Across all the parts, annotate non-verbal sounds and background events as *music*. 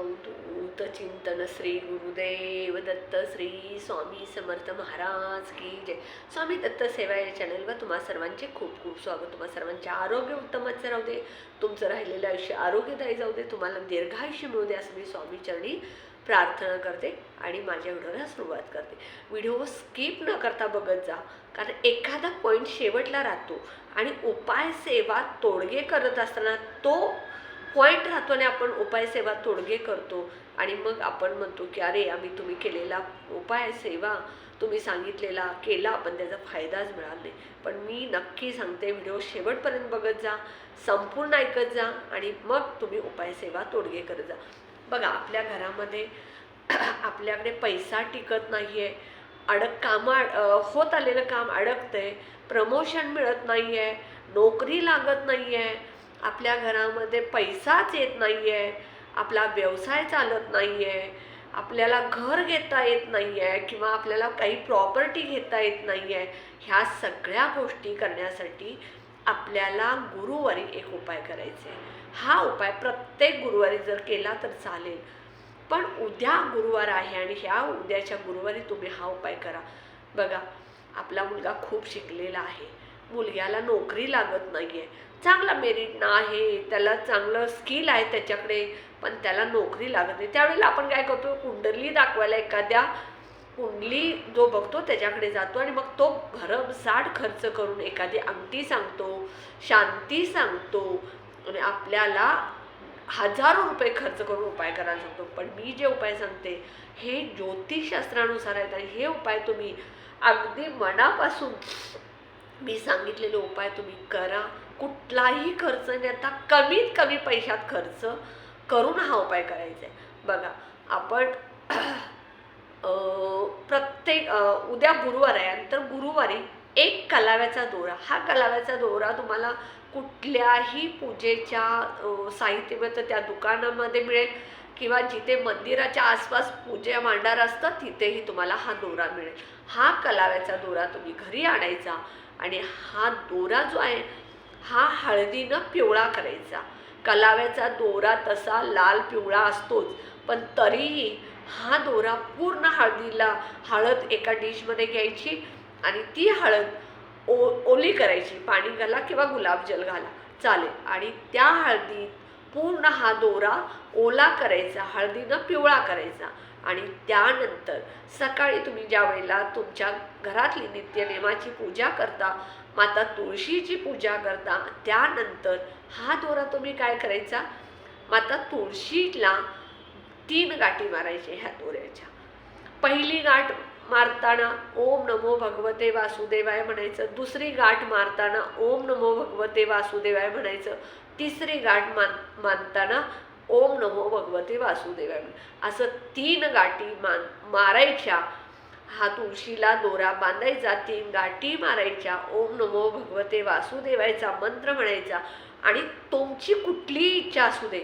अवधूत चिंतन श्री गुरुदेव दत्त श्री स्वामी समर्थ महाराज की जय. स्वामी दत्त सेवा या चॅनलवर तुम्हा सर्वांचे खूप खूप स्वागत. तुम्हा सर्वांचे आरोग्य उत्तमच राहू दे. तुमचं राहिलेलं आयुष्य आरोग्यदायी जाऊ दे. तुम्हाला दीर्घायुष्य मिळू दे असं मी स्वामी चरणी प्रार्थना करते आणि माझ्या व्हिडिओला सुरुवात करते. व्हिडिओ स्किप न करता बघत जा कारण एखादा पॉईंट शेवटला राहतो आणि उपाय सेवा तोडगे करत असताना तो पॉईंट राहतो आणि आपण उपाय सेवा तोडगे करतो. आणि मग आपण म्हणतो की अरे आम्ही तुम्ही केलेला उपाय सेवा तुम्ही सांगितलेला केला पण त्याचा फायदाच मिळाला नाही. पण मी नक्की सांगते व्हिडिओ शेवटपर्यंत बघत जा संपूर्ण ऐकत जा आणि मग तुम्ही उपाय सेवा तोडगे करत जा. बघा आपल्या घरामध्ये *clears throat* आपल्याकडे पैसा टिकत नाही आहे अडक कामं होत आलेलं काम अडकतं आहे प्रमोशन मिळत नाही आहे नोकरी लागत नाही आहे आपल्या घरामध्ये पैसाच येत नाही आहे आपला व्यवसाय चालत नाही आहे आपल्याला घर घेता येत नाही आहे किंवा आपल्याला काही प्रॉपर्टी घेता येत नाही आहे ह्या सगळ्या गोष्टी करण्यासाठी आपल्याला गुरुवारी एक उपाय करायचे. हा उपाय प्रत्येक गुरुवारी जर केला तर चालेल. पण उद्या गुरुवार आहे आणि ह्या उद्याच्या गुरुवारी तुम्ही हा उपाय करा. बघा आपला मुलगा खूप शिकलेला आहे. मुलग्याला नोकरी लागत नाही आहे चांगला मेरिट ना आहे त्याला चांगलं स्किल आहे त्याच्याकडे पण त्याला नोकरी लागत नाही. त्यावेळेला आपण काय करतो? कुंडली दाखवायला एखाद्या कुंडली जो बघतो त्याच्याकडे जातो आणि मग तो भरमसाठ खर्च करून एखादी अंगठी सांगतो शांती सांगतो आणि आपल्याला हजारो रुपये खर्च करून उपाय करायला सांगतो. पण मी जे उपाय सांगते हे ज्योतिषशास्त्रानुसार आहेत आणि हे उपाय तुम्ही अगदी मनापासून मी सांगितलेले उपाय तुम्ही करा. कुठलाही खर्च न आता कमीत कमी पैशात खर्च करून हा उपाय करायचा आहे. बघा आपण प्रत्येक उद्या गुरुवार आहे तर गुरुवारी एक कलाव्याचा दोरा. हा कलाव्याचा दोरा तुम्हाला कुठल्याही पूजेच्या साहित्यामध्ये त्या दुकानामध्ये मिळेल किंवा जिथे मंदिराच्या आसपास पूजा मांडार असतं तिथेही तुम्हाला हा दोरा मिळेल. हा कलाव्याचा दोरा तुम्ही घरी आणायचा. आणि हा दोरा जो आहे हा हळदीनं पिवळा करायचा. कलाव्याचा दोरा तसा लाल पिवळा असतोच पण तरीही हा दोरा पूर्ण हळदीला हळद एका डिशमध्ये घ्यायची आणि ती हळद ओ ओली करायची पाणी घाला किंवा गुलाबजल घाला. चालेल. आणि त्या हळदीत पूर्ण हा दोरा ओला करायचा हळदीनं पिवळा करायचा. आणि त्यानंतर सकाळी तुम्ही ज्या वेळेला तुमच्या घरातली नित्यनेमाची पूजा करता माता तुळशीची पूजा करता त्यानंतर हा दोरा तुम्ही काय करायचा? माता तुळशीला तीन गाठी मारायचे ह्या दोऱ्याच्या. पहिली गाठ मारताना ओम नमो भगवते वासुदेवाय म्हणायचं दुसरी गाठ मारताना ओम नमो भगवते वासुदेवाय म्हणायचं तिसरी गाठ मान मानताना ओम नमो भगवते वासुदेवा असं तीन गाठी मान मारायच्या हा तुळशीला दोरा बांधायचा तीन गाठी मारायच्या ओम नमो भगवते वासुदेवायचा मंत्र म्हणायचा. आणि तुमची कुठलीही इच्छा असू दे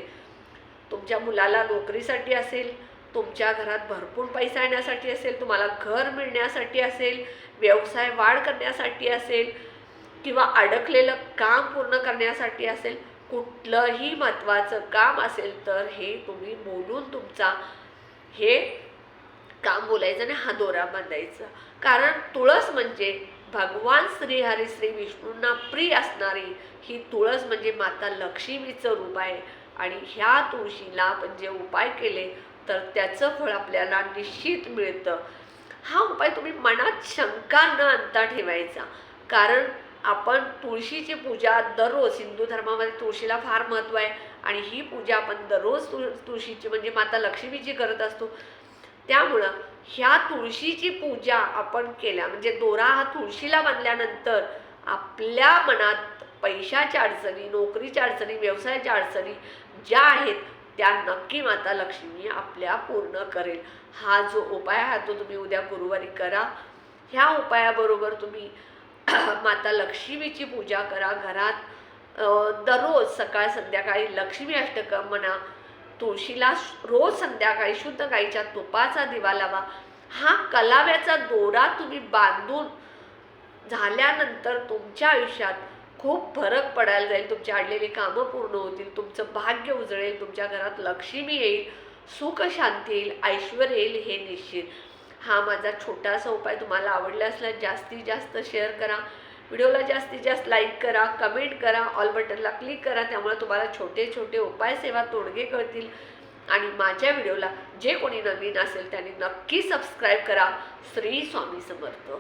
तुमच्या मुलाला नोकरीसाठी असेल तुमच्या घरात भरपूर पैसा येण्यासाठी असेल तुम्हाला घर मिळण्यासाठी असेल व्यवसाय वाढ करण्यासाठी असेल किंवा अडकलेलं काम पूर्ण करण्यासाठी असेल कुठलंही महत्त्वाचं काम असेल तर हे तुम्ही बोलून तुमचा हे काम बोलायचं आणि हा दोरा बांधायचा. कारण तुळस म्हणजे भगवान श्री हरी श्री विष्णूंना प्रिय असणारी ही तुळस म्हणजे माता लक्ष्मीचं रूप आहे. आणि ह्या तुळशीला आपण जे उपाय केले तर त्याचं फळ आपल्याला निश्चित मिळतं. हा उपाय तुम्ही मनात शंका न आणता ठेवायचा. कारण आपण तुळशीची पूजा दररोज हिंदू धर्मामध्ये तुळशीला फार महत्त्व आहे. आणि ही पूजा आपण दररोज तुळ तुळशीची म्हणजे माता लक्ष्मीची करत असतो. त्यामुळं ह्या तुळशीची पूजा आपण केल्या म्हणजे दोरा हा तुळशीला बांधल्यानंतर आपल्या मनात पैशाच्या अडचणी नोकरीच्या अडचणी व्यवसायाच्या अडचणी ज्या आहेत त्या नक्की माता लक्ष्मी आपल्या पूर्ण करेल. हा जो उपाय आहे तो तुम्ही उद्या गुरुवारी करा. ह्या उपायाबरोबर तुम्ही *coughs* माता लक्ष्मीची पूजा करा घरात. दररोज सकाळ संध्याकाळी लक्ष्मी अष्टकम म्हणा तुळशीला रोज संध्याकाळी शुद्ध गाईच्या तुपाचा दिवा लावा. हा कलाव्याचा दोरा तुम्ही बांधून झाल्यानंतर तुमच्या आयुष्यात खूप फरक पडायला जाईल. तुमची अडलेली कामं पूर्ण होतील तुमचं भाग्य उजळेल तुमच्या घरात लक्ष्मी येईल सुख शांती येईल ऐश्वर येईल हे निश्चित. हा माझा छोटासा उपाय तुम्हाला आवडला असल्यास जास्तीत जास्त शेअर करा. व्हिडिओला जास्तीत जास्त लाईक करा कमेंट करा ऑल बटनला क्लिक करा त्यामुळे तुम्हाला छोटे छोटे उपाय सेवा तोडगे कळतील. आणि माझ्या व्हिडिओला जे कोणी नवीन असेल त्यांनी नक्की सबस्क्राईब करा. श्री स्वामी समर्थ.